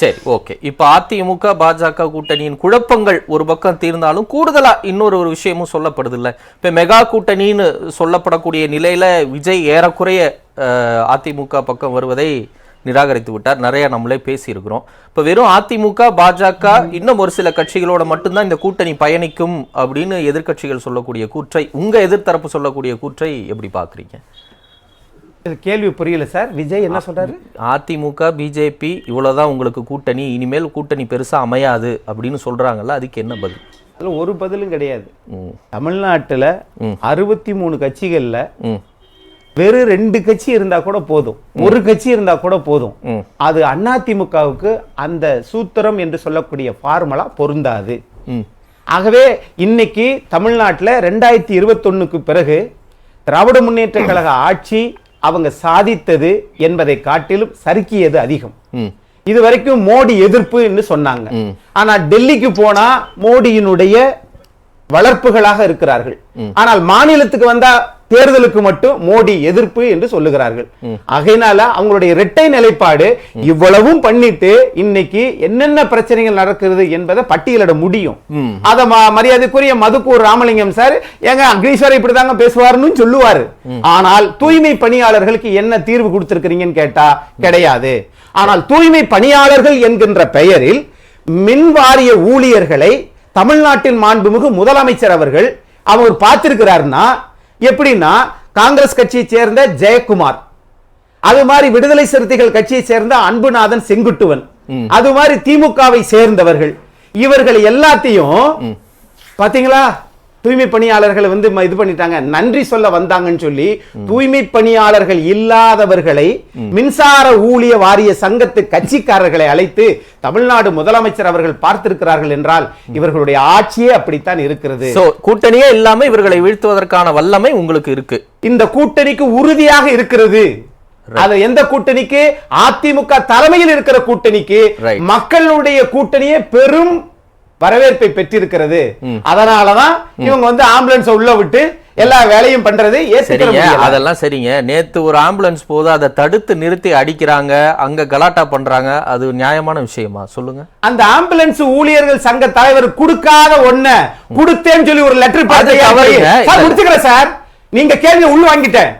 சரி ஓகே இப்போ அதிமுக பாஜக கூட்டணியின் குழப்பங்கள் ஒரு பக்கம் தீர்ந்தாலும் கூடுதலா இன்னொரு ஒரு விஷயமும் சொல்லப்படுது இல்ல இப்போ மெகா கூட்டணின்னு சொல்லப்படக்கூடிய நிலையில விஜய் ஏறக்குறைய அதிமுக பக்கம் வருவதை நிராகரித்து விட்டார். நிறைய நம்மளே பேசியிருக்கிறோம். இப்போ வெறும் அதிமுக பாஜக இன்னும் ஒரு சில கட்சிகளோட மட்டும்தான் இந்த கூட்டணி பயணிக்கும் அப்படின்னு எதிர்கட்சிகள் சொல்லக்கூடிய கூற்றை உங்க எதிர்த்தரப்பு சொல்லக்கூடிய கூற்றை எப்படி பார்க்குறீங்க? கேள்வி புரியல சார். விஜய் என்ன சொல்றாரு? அதிமுக பிஜேபி இவ்வளவுதான் உங்களுக்கு கூட்டணி. இனிமேல் கூட்டணி பெருசா அமையாது அப்படின்னு சொல்றாங்கல்ல அதுக்கு என்ன பதில்? அதுல ஒரு பதிலும் கிடையாது. தமிழ்நாட்டுல அறுபத்தி மூணு கட்சிகள்ல வெறும் ரெண்டு கட்சி இருந்தா கூட போதும். ஒரு கட்சி இருந்தா கூட போதும். அது அதிமுகவுக்கு அந்த சூத்திரம் என்று சொல்லக்கூடிய ஃபார்முலா பொருந்தாது. ஆகவே இன்னைக்கு தமிழ்நாட்டில் ரெண்டாயிரத்தி இருபத்தொன்னுக்கு பிறகு திராவிட முன்னேற்ற கழக ஆட்சி அவங்க சாதித்தது என்பதை காட்டிலும் சறுக்கியது அதிகம். இது வரைக்கும் மோடி எதிர்ப்புன்னு சொன்னாங்க. ம். ஆனா டெல்லிக்கு போனா மோடியினுடைய வளர்ப்புகளாக இருக்கிறார்கள். ஆனால் மாநிலத்துக்கு வந்தா தேர்தலுக்கு மட்டும் மோடி எதிர்ப்பு என்று சொல்லுகிறார்கள். ஆகையினால அவங்களுடைய இரட்டை நிலைப்பாடு இவ்வளவும் பண்ணிட்டு இன்னைக்கு என்னென்ன பிரச்சனைகள் நடக்கிறது என்பதை பட்டியலிட முடியும். அத மரியாதைக்குரிய மதுக்கூர் ராமலிங்கம் சார் ஏங்க அக்னீஸ்வரர் இப்படிதாங்க பேசுவாருன்னு சொல்லுவாரு. ஆனால் தூய்மை பணியாளர்களுக்கு என்ன தீர்வு கொடுத்திருக்கிறீங்கன்னு கேட்டா கிடையாது. ஆனால் தூய்மை பணியாளர்கள் என்கின்ற பெயரில் மின் வாரிய ஊழியர்களை தமிழ்நாட்டின் மாண்புமிகு முதலமைச்சர் அவர்கள் அவர் பார்த்திருக்கிறார்னா எப்படின்னா காங்கிரஸ் கட்சியை சேர்ந்த ஜெயக்குமார் அது மாதிரி விடுதலை சிறுத்தைகள் கட்சியை சேர்ந்த அன்புநாதன் செங்குட்டுவன் அது மாதிரி திமுகவை சேர்ந்தவர்கள் இவர்கள் எல்லாத்தையும் பாத்தீங்களா? தூய்மை பணியாளர்களை வந்து இது பண்ணிட்டாங்க. நன்றி சொல்ல வந்தாங்கன்னு சொல்லி தூய்மை பணியாளர்கள் இல்லாதவர்களை மின்சார ஊழிய வாரிய சங்கத்து கட்சிக்காரர்களை அழைத்து தமிழ்நாடு முதலமைச்சர் அவர்கள் பார்த்திருக்கிறார்கள் என்றால் இவர்களுடைய ஆட்சியே அப்படித்தான் இருக்கிறது. கூட்டணியே இல்லாம இவர்களை வீழ்த்துவதற்கான வல்லமை உங்களுக்கு இருக்கு. இந்த கூட்டணிக்கு உறுதியாக இருக்கிறது. அது எந்த கூட்டணிக்கு? அதிமுக தலைமையில் இருக்கிற கூட்டணிக்கு. மக்களுடைய கூட்டணியே பெரும் வரவேற்பை பெற்றிருக்கிறது. அதனாலதான் இவங்க வந்து ஆம்புலன்ஸ் உள்ள விட்டு எல்லா வேலையும் பண்றது சரிங்க. அதெல்லாம் சரிங்க. நேத்து ஒரு ஆம்புலன்ஸ் போது அதை தடுத்து நிறுத்தி அடிக்கிறாங்க. அங்க கலாட்டா பண்றாங்க. அது நியாயமான விஷயமா? சொல்லுங்க. அந்த ஆம்புலன்ஸ் ஊழியர்கள் சங்க தலைவர் கொடுக்காத ஒண்ண கொடுத்தேன்னு சொல்லி ஒரு லெட்டர் தவறுங்க. சார் நீங்க கேள்வி உள்ள வாங்கிட்டேன்.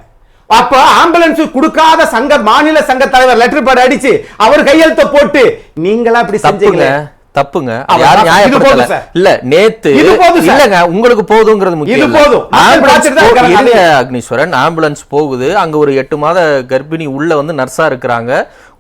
அப்ப ஆம்புலன்ஸ் கொடுக்காத சங்க மாநில சங்க தலைவர் லெட்டர் பேட் அடிச்சு அவர் கையெழுத்த போட்டு நீங்களா இப்படி செஞ்சீங்க தப்புங்க. இல்ல நேத்து. இல்லங்க உங்களுக்கு போதுங்கிறது முக்கியம் அக்னீஸ்வரன்? ஆம்புலன்ஸ் போகுது அங்க ஒரு எட்டு மாத கர்ப்பிணி உள்ள வந்து நர்ஸா இருக்கிறாங்க.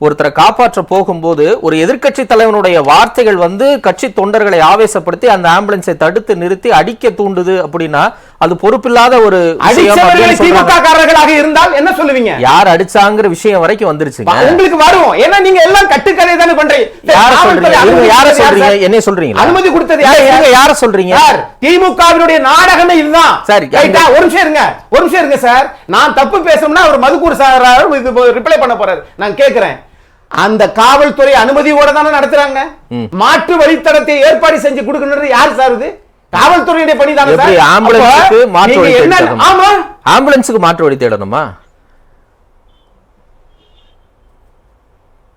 ஒருத்தரை காப்பாற்ற போகும்போது ஒரு எதிர்க்கட்சி தலைவனுடைய வார்த்தைகள் வந்து கட்சி தொண்டர்களை ஆவேசப்படுத்தி அந்த ஆம்புலன்ஸை தடுத்து நிறுத்தி அடிக்க தூண்டுது அப்படின்னா அது பொறுப்பில்லாத ஒரு விஷயம் அடிச்சவர்களை அப்படின்னு திமுக சொல்றாங்க. காரர்களாக இருந்தால் என்ன சொல்லுவீங்க? யார் அடிச்சாங்கிற விஷயம் வரைக்கும் வந்துருச்சுங்க. உங்களுக்கு வரும். ஏன்னா நீங்க எல்லாம் கட்டுக்கதை தானே பண்றீங்க. யார சொல்றீங்க? யார? என்ன சொல்றீங்க? அனுமதி கொடுத்தது யார்? யார சொல்றீங்க? திமுகவினுடைய நாடகமே இதுதான். சரி, ரைட்டா? ஒரு நிமிஷம் இருங்க. ஒரு நிமிஷம் இருங்க சார். நான் தப்பு பேசணும்னா அவர் மதுக்கூர் சார் ரிப்ளை பண்ண போறாரு. நான் கேக்குறேன். அந்த காவல்துறை அனுமதியோட தானே நடத்துறாங்க. மாற்று வழித்தடத்தை ஏற்பாடு செஞ்சு கொடுக்கணும்ன்றது யார் சார் இது? காவல்துறையுடைய பணி தானே ஆம்புலன்ஸுக்கு மாற்று வழி தேடணுமா? ஆமா. ஆம்புலன்ஸுக்கு மாற்று வழி தேடணுமா?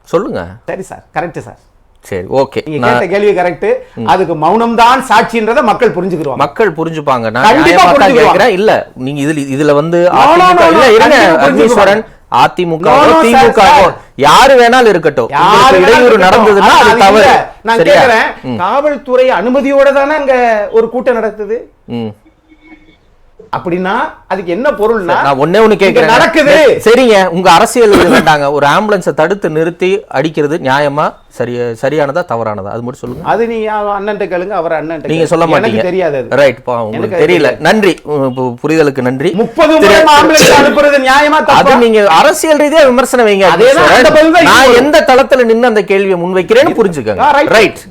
சொல்லுங்க. சரி சார் கரெக்ட் சார். சரி ஓகே. நீங்க கேட்ட கேள்வி கரெக்ட் அதுக்கு மௌனம் தான் சாட்சின்றதை மக்கள் புரிஞ்சுக்கிடுவாங்க. மக்கள் புரிஞ்சுப்பாங்க. நான் கண்டிப்பா இல்ல நீங்க இதுல இதுல வந்து இல்ல இருங்க அக்னீஸ்வரன். அதிமுக திமுக. யாரு வேணாலும் இருக்கட்டும் யாரு இடையூறு. நடந்ததுன்னா அது தவறு. நான் கேக்குறேன் காவல்துறை அனுமதியோட தானே அங்க ஒரு கூட்டம் நடக்குது. அப்படின்னா அதுக்கு என்ன பொருள்னா நான் ஒண்ணே ஒண்ணு இங்க கேக்குறேன் நடக்குது. சரிங்க. உங்க அரசியல் வேண்டாங்க. ஒரு ஆம்புலன்ஸை தடுத்து நிறுத்தி அடிக்கிறது நியாயமா? சரியா சரியானதா தவறானதா? அது மட்டும் சொல்லுங்க. அது நீங்க அண்ணன் கேளுங்க அவர் அண்ணன் நீங்க சொல்ல மாட்டீங்க. தெரியாது ரைட் உங்களுக்கு தெரியல. நன்றி. புரிதலுக்கு நன்றி. முப்பது அனுப்புறது நியாயமா அது நீங்க அரசியல் ரீதியா விமர்சனம் வைங்க. நான். எந்த தளத்துல நின்னு அந்த கேள்வியை முன்வைக்கிறேன்னு புரிஞ்சுக்கங்க. Right right